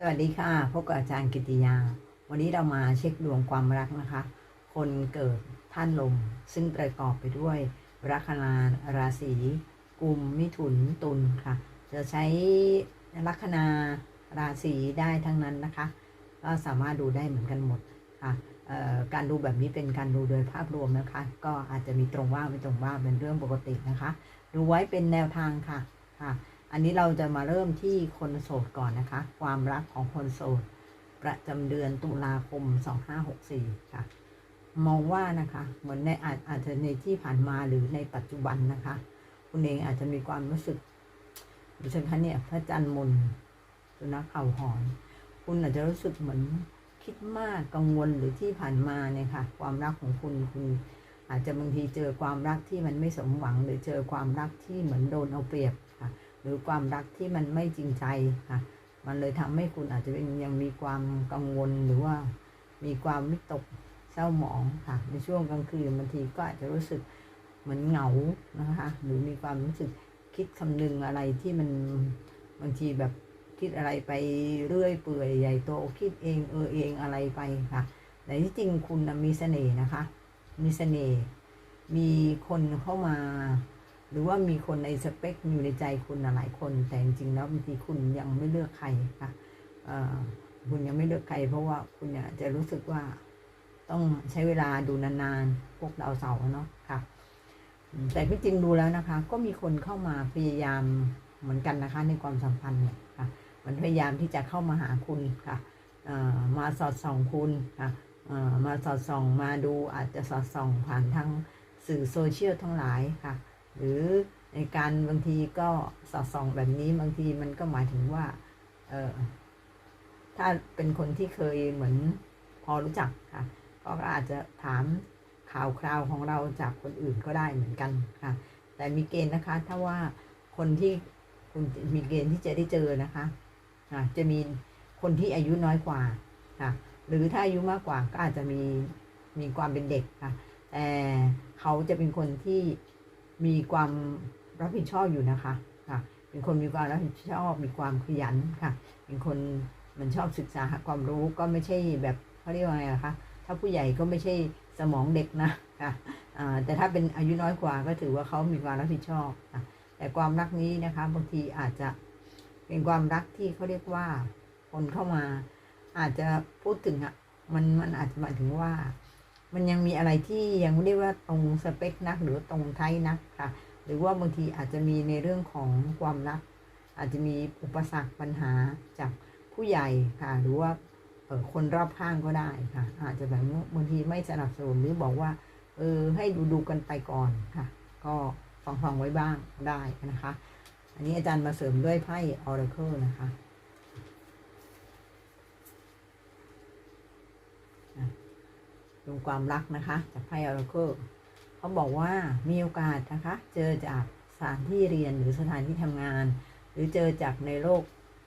สวัสดีค่ะพบกับอาจารย์กิติยา วันนี้เรามาเช็คดวงความรักนะคะ คนเกิดท่านลม ซึ่งประกอบไปด้วย ลัคนาราศีกุมมิถุนตุลค่ะ จะใช้ลัคนาราศีได้ทั้งนั้นนะคะ ก็สามารถดูได้เหมือนกันหมดค่ะการดูแบบนี้เป็นการดูโดยภาพรวมนะคะ ก็อาจจะมีตรงว่างไม่ตรงว่างเป็นเรื่องปกตินะคะ ดูไว้เป็นแนวทางค่ะค่ะ อันนี้เราจะมาเริ่มที่คนโสดก่อนนะคะ ความรักของคนโสด ประจำเดือนตุลาคม 2564 ค่ะ มองว่านะคะ เหมือนในอาจอาจจะในที่ผ่านมาหรือในปัจจุบันนะคะ คุณเองอาจจะมีความรู้สึกดิฉันคะเนี่ยพระจันทร์มนสุนัขเข่าหอน คุณอาจจะรู้สึกเหมือนคิดมากกังวลหรือที่ผ่านมาเนี่ยค่ะ ความรักของคุณคุณอาจจะบางทีเจอความรักที่มันไม่สมหวัง หรือเจอความรักที่เหมือนโดนเอาเปรียบค่ะ หรือความรักที่มันไม่จริงใจค่ะ มันเลยทำให้คุณอาจจะเป็นยังมีความกังวลหรือว่ามีความวิตกเศร้าหมองค่ะ ในช่วงกลางคืนบางทีก็อาจจะรู้สึกเหมือนเหงานะคะ หรือมีความรู้สึกคิดคำนึงอะไรที่มันบางทีแบบคิดอะไรไปเรื่อยเปื่อยใหญ่โตคิดเองเออเองอะไรไปค่ะ แต่ที่จริงคุณมีเสน่ห์นะคะ มีเสน่ห์มีคนเข้ามา หรือว่ามีคนในสเปคอยู่ในใจคุณหลายคน แต่จริงๆแล้วบางทีคุณยังไม่เลือกใครค่ะคุณยังไม่เลือกใคร เพราะว่าคุณเนี่ยจะรู้สึกว่าต้องใช้เวลาดูนานๆพวกดาวเสาร์เนาะค่ะ แต่ที่จริงดูแล้วนะคะ ก็มีคนเข้ามาพยายามเหมือนกันนะคะ ในความสัมพันธ์เนี่ยค่ะ มันพยายามที่จะเข้ามาหาคุณค่ะมาสอดส่องคุณค่ะมาสอดส่องมาดูอาจจะสอดส่องผ่านทางสื่อโซเชียลทั้งหลายค่ะ หรือในการบางทีก็สอดส่องแบบนี้บางทีมันก็หมายถึงว่า เออถ้าเป็นคนที่เคยเหมือนพอรู้จักค่ะ ก็อาจจะถามข่าวคราวของเราจากคนอื่นก็ได้เหมือนกันค่ะ แต่มีเกณฑ์นะคะ ถ้าว่าคนที่คุณมีเกณฑ์ที่จะได้เจอนะคะอะจะมีคนที่อายุน้อยกว่าค่ะ หรือถ้าอายุมากกว่าก็อาจจะมีมีความเป็นเด็กค่ะ แต่เขาจะเป็นคนที่ มีความรับผิดชอบอยู่นะคะค่ะเป็นคนมีความรับผิดชอบมีความขยันค่ะ เป็นคนมันชอบศึกษาหาความรู้ก็ไม่ใช่แบบเขาเรียกว่าไงคะถ้าผู้ใหญ่ก็ไม่ใช่สมองเด็กนะค่ะแต่ถ้าเป็นอายุน้อยกว่าก็ถือว่าเขามีความรับผิดชอบค่ะแต่ความรักนี้นะคะบางทีอาจจะเป็นความรักที่เขาเรียกว่าคนเข้ามา อาจจะพูดถึงอะมันมันอาจจะหมายถึงว่า มันยังมีอะไรที่ยังไม่ได้ว่าตรงสเปคนักหรือตรงไทยนักค่ะ หรือว่าบางทีอาจจะมีในเรื่องของความรัก อาจจะมีอุปสรรคปัญหาจากผู้ใหญ่ค่ะ หรือว่าเออคนรอบข้างก็ได้ค่ะ อาจจะแบบบางทีไม่สนับสนุนหรือบอกว่า เออให้ดูดูกันไปก่อนค่ะ ก็ฟังฟังไว้บ้างได้นะคะ อันนี้อาจารย์มาเสริมด้วยไพ่ Oracle นะคะ ดูความรักนะคะ จากไพ่ Oracle เขาบอกว่ามีโอกาสนะคะ เจอจากสถานที่เรียนหรือสถานที่ทำงาน หรือเจอจากในโลก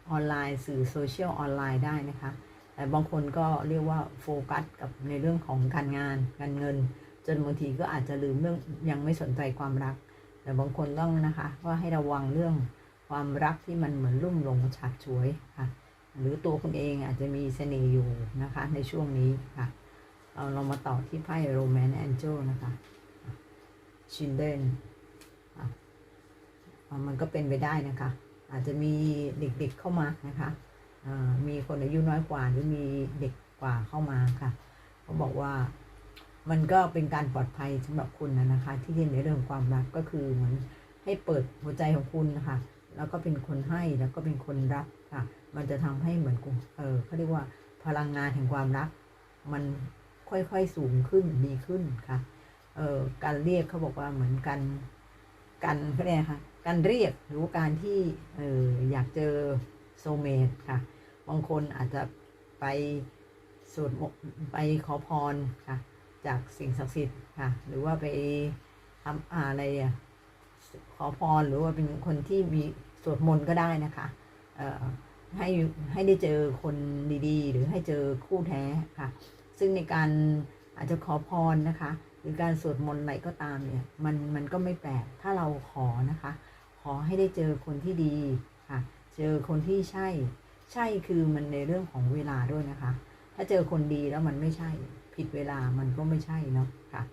ออนไลน์ สื่อโซเชียลออนไลน์ได้นะคะ แต่บางคนก็เรียกว่าโฟกัสกับในเรื่องของการงานการเงิน จนบางทีก็อาจจะลืมเรื่องยังไม่สนใจความรัก แต่บางคนต้องนะคะว่าให้ระวังเรื่องความรักที่มันเหมือนรุ่มหลงฉาบฉวยค่ะ หรือตัวคุณเองอาจจะมีเสน่ห์อยู่นะคะในช่วงนี้ค่ะ เราเรามาต่อที่ไพ่โรแมนแอนเจลนะคะชินเดนมันก็เป็นไปได้นะคะ อาจจะมีเด็กๆเข้ามานะคะมีคนอายุน้อยกว่าหรือมีเด็กกว่าเข้ามาค่ะเขาบอกว่ามันก็เป็นการปลอดภัยสำหรับคุณนะนะคะ ที่เรียนในเรื่องความรักก็คือเหมือนให้เปิดหัวใจของคุณนะคะ แล้วก็เป็นคนให้แล้วก็เป็นคนรับค่ะ มันจะทำให้เหมือนกูเออเขาเรียกว่าพลังงานแห่งความรัก มัน ค่อยๆสูงขึ้นดีขึ้นค่ะ เอ่อการเรียกเขาบอกว่าเหมือนกันกันเขาเรียกอะไรคะการเรียกหรือว่าการที่เอออยากเจอโซเมตค่ะ บางคนอาจจะไปสวดมนต์ไปขอพรค่ะ จากสิ่งศักดิ์สิทธิ์ค่ะ หรือว่าไปทำอะไรอะขอพรหรือว่าเป็นคนที่มีสวดมนต์ก็ได้นะคะเอ่อให้ให้ได้เจอคนดีๆ หรือให้เจอคู่แท้ค่ะ ซึ่งในการอาจจะขอพรนะคะ หรือการสวดมนต์อะไรก็ตามเนี่ยมันมันก็ไม่แปลกถ้าเราขอนะคะ ขอให้ได้เจอคนที่ดีค่ะ เจอคนที่ใช่ ใช่คือมันในเรื่องของเวลาด้วยนะคะ ถ้าเจอคนดีแล้วมันไม่ใช่ ผิดเวลามันก็ไม่ใช่เนาะค่ะ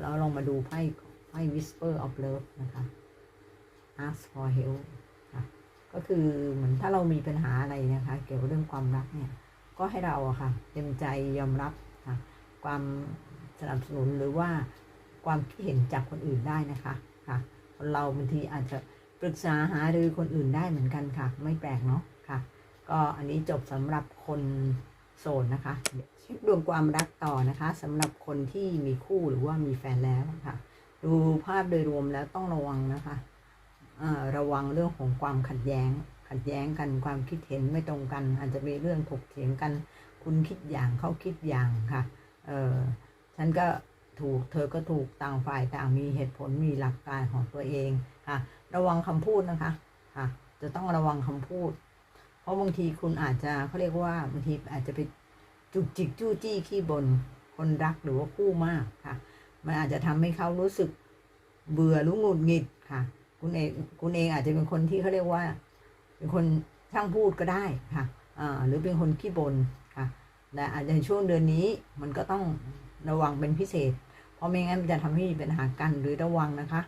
แล้วลองมาดูไพ่ไพ่ whisper of love นะคะ ask for help ค่ะก็คือเหมือนถ้าเรามีปัญหาอะไรนะคะ เกี่ยวกับเรื่องความรักเนี่ย ก็ให้เราอะค่ะเต็มใจยอมรับค่ะความสนับสนุนหรือว่าความคิดเห็นจากคนอื่นได้นะคะค่ะคนเราบางทีอาจจะปรึกษาหารือคนอื่นได้เหมือนกันค่ะ ไม่แปลกเนาะค่ะ ก็อันนี้จบสำหรับคนโสดนะคะเดี๋ยวเช็คดวงความรักต่อนะคะสำหรับคนที่มีคู่หรือว่ามีแฟนแล้วค่ะ ดูภาพโดยรวมแล้วต้องระวังนะคะระวังเรื่องของความขัดแย้ง ขัดแย้งกันความคิดเห็นไม่ตรงกัน อาจจะมีเรื่องถกเถียงกัน คุณคิดอย่างเขาคิดอย่างค่ะเออฉันก็ถูกเธอก็ถูกต่างฝ่ายต่างมีเหตุผลมีหลักการของตัวเองค่ะ ระวังคำพูดนะคะค่ะ จะต้องระวังคำพูด เพราะบางทีคุณอาจจะเขาเรียกว่าบางทีอาจจะไปจุกจิกจู้จี้ขี้บนคนรักหรือว่าคู่มากค่ะ มันอาจจะทำให้เขารู้สึกเบื่อหรือหงุดหงิดค่ะ คุณเองคุณเองอาจจะเป็นคนที่เขาเรียกว่า เป็นคนช่างพูดก็ได้ค่ะอ่าหรือเป็นคนขี้บน่นค่ะแต่อาจจะในช่วงเดือนนี้มันก็ต้องระวังเป็นพิเศษ เพราะไม่งั้นมันจะทำให้มีปัญหากันหรือระวังนะคะ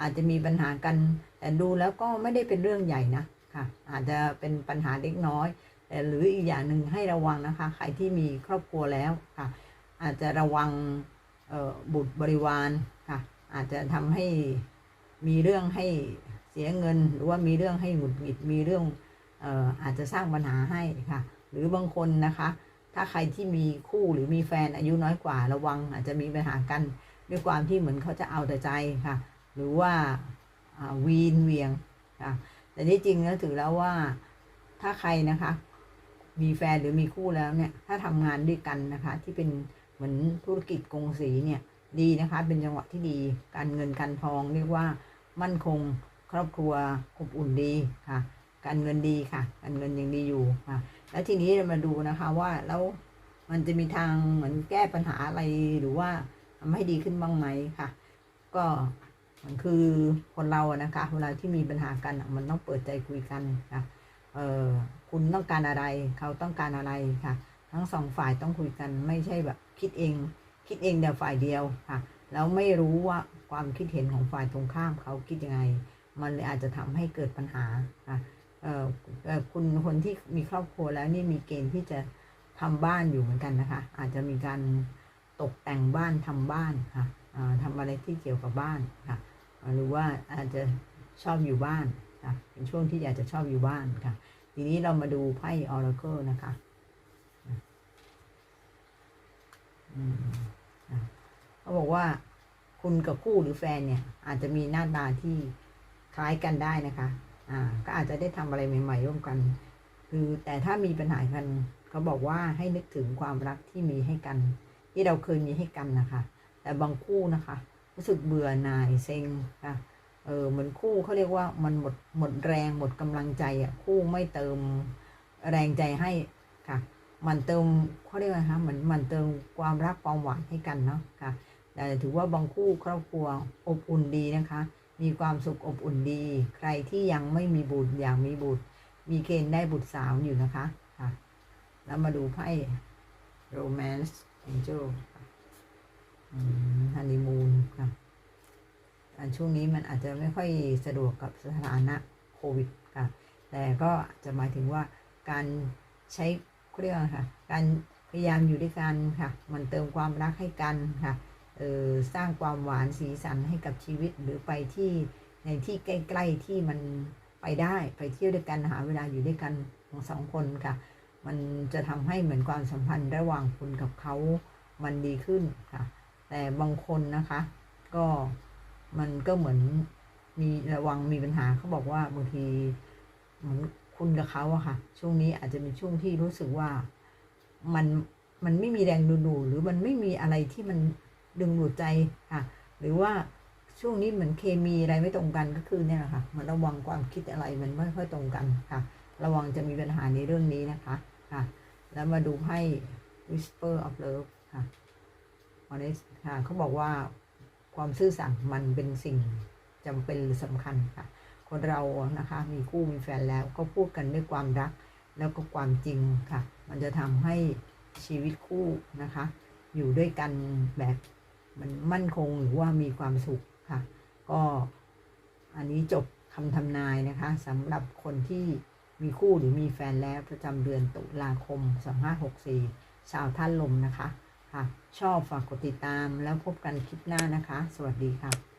อาจจะมีปัญหากันแต่ดูแล้วก็ไม่ได้เป็นเรื่องใหญ่นะค่ะ อาจจะเป็นปัญหาเล็กน้อยแต่หรืออีกอย่างหนึ่งให้ระวังนะคะ ใครที่มีครอบครัวแล้วค่ะ อาจจะระวังบุตรบริวารค่ะ อาจจะทำให้มีเรื่องให้ เสียเงิน หรือว่ามีเรื่องให้หงุดหงิดมีเรื่องอออาจจะสร้างปัญหาให้ค่ะ หรือบางคนนะคะ ถ้าใครที่มีคู่หรือมีแฟนอายุน้อยกว่าระวัง อาจจะมีปัญหากันด้วยความที่เหมือนเขาจะเอาแต่ใจค่ะ หรือว่าวีนเวียงค่ะแต่ที่จริงแล้วถือแล้วว่าถ้าใครนะคะ มีแฟนหรือมีคู่แล้วเนี่ย ถ้าทำงานด้วยกันนะคะ ที่เป็นเหมือนธุรกิจกงสีเนี่ยดีนะคะ เป็นจังหวะที่ดีการเงินการทองเรียกว่ามั่นคง ครอบครัวอบอุ่นดีค่ะ การเงินดีค่ะการเงินยังดีอยู่ค่ะ แล้วทีนี้เรามาดูนะคะว่าแล้วมันจะมีทางเหมือนแก้ปัญหาอะไรหรือว่าทำให้ดีขึ้นบ้างไหมค่ะ ก็มันคือคนเราอะนะคะ เวลาที่มีปัญหากันมันต้องเปิดใจคุยกันค่ะเออคุณต้องการอะไร เขาต้องการอะไรค่ะ ทั้งสองฝ่ายต้องคุยกันไม่ใช่แบบคิดเอง คิดเองแต่ฝ่ายเดียวค่ะ แล้วไม่รู้ว่าความคิดเห็นของฝ่ายตรงข้ามเขาคิดยังไง มันเลยอาจจะทำให้เกิดปัญหาค่ะคุณคนที่มีครอบครัวแล้วนี่มีเกณฑ์ที่จะทำบ้านอยู่เหมือนกันนะคะ อาจจะมีการตกแต่งบ้านทำบ้านค่ะอ่าทำอะไรที่เกี่ยวกับบ้านค่ะ หรือว่าอาจจะชอบอยู่บ้านค่ะเป็นช่วงที่อยากจะชอบอยู่บ้านค่ะ ทีนี้เรามาดูไพ่ออร์เคิลนะคะอืมอะเขาบอกว่าคุณกับคู่หรือแฟนเนี่ย อาจจะมีหน้าตาที่ คล้ายกันได้นะคะอ่าก็อาจจะได้ทำอะไรใหม่ ๆ ร่วมกัน คือแต่ถ้ามีปัญหากันเขาบอกว่าให้นึกถึงความรักที่มีให้กัน ที่เราเคยมีให้กันนะคะ แต่บางคู่นะคะ รู้สึกเบื่อหน่ายเซ็งค่ะเออเหมือนคู่เขาเรียกว่ามันหมดหมดแรงหมดกำลังใจอะคู่ไม่เติมแรงใจให้ค่ะ มันเติมเขาเรียกว่าไงคะเหมือนมันเติมความรักความหวานให้กันเนาะค่ะแต่ถือว่าบางคู่ครอบครัวอบอุ่นดีนะคะ มีความสุขอบอุ่นดี ใครที่ยังไม่มีบุตรอยากมีบุตร มีเกณฑ์ได้บุตรสาวอยู่นะคะค่ะ แล้วมาดูไพ่ romance angel ฮันนีมูนค่ะอันช่วงนี้มันอาจจะไม่ค่อยสะดวกกับสถานะโควิดค่ะ แต่ก็จะหมายถึงว่าการใช้เขาเรียกว่าค่ะ การพยายามอยู่ด้วยกันค่ะ มันเติมความรักให้กันค่ะ สร้างความหวานสีสันให้กับชีวิตหรือไปที่ในที่ใกล้ๆที่มันไปได้ไปเที่ยวด้วยกันหาเวลาอยู่ด้วยกันของสองคนค่ะ มันจะทำให้เหมือนความสัมพันธ์ระหว่างคุณกับเขามันดีขึ้นค่ะ แต่บางคนนะคะ ก็มันก็เหมือนมีระวังมีปัญหาเขาบอกว่าบางทีเหมือนคุณกับเขาอะค่ะ ช่วงนี้อาจจะเป็นช่วงที่รู้สึกว่ามันมันไม่มีแรงดูดูหรือมันไม่มีอะไรที่มัน ดึงดูดใจค่ะ หรือว่าช่วงนี้เหมือนเคมีอะไรไม่ตรงกันก็คือเนี่ยแหละค่ะมันระวังความคิดอะไรมันไม่ค่อยตรงกันค่ะ ระวังจะมีปัญหาในเรื่องนี้นะคะค่ะ แล้วมาดูไพ่ whisper of love ค่ะ honest ค่ะเขาบอกว่าความซื่อสัตย์มันเป็นสิ่งจำเป็นหรือสำคัญค่ะ คนเรานะคะมีคู่มีแฟนแล้วก็พูดกันด้วยความรัก แล้วก็ความจริงค่ะ มันจะทำให้ชีวิตคู่นะคะ อยู่ด้วยกันแบบ มันมั่นคงหรือว่ามีความสุขค่ะ ก็อันนี้จบคำทำนายนะคะสำหรับคนที่มีคู่หรือมีแฟนแล้วประจำเดือนตุลาคม 2564 ชาวท่านลมนะคะ ค่ะ ชอบฝากกดติดตามแล้วพบกันคลิปหน้านะคะ สวัสดีค่ะ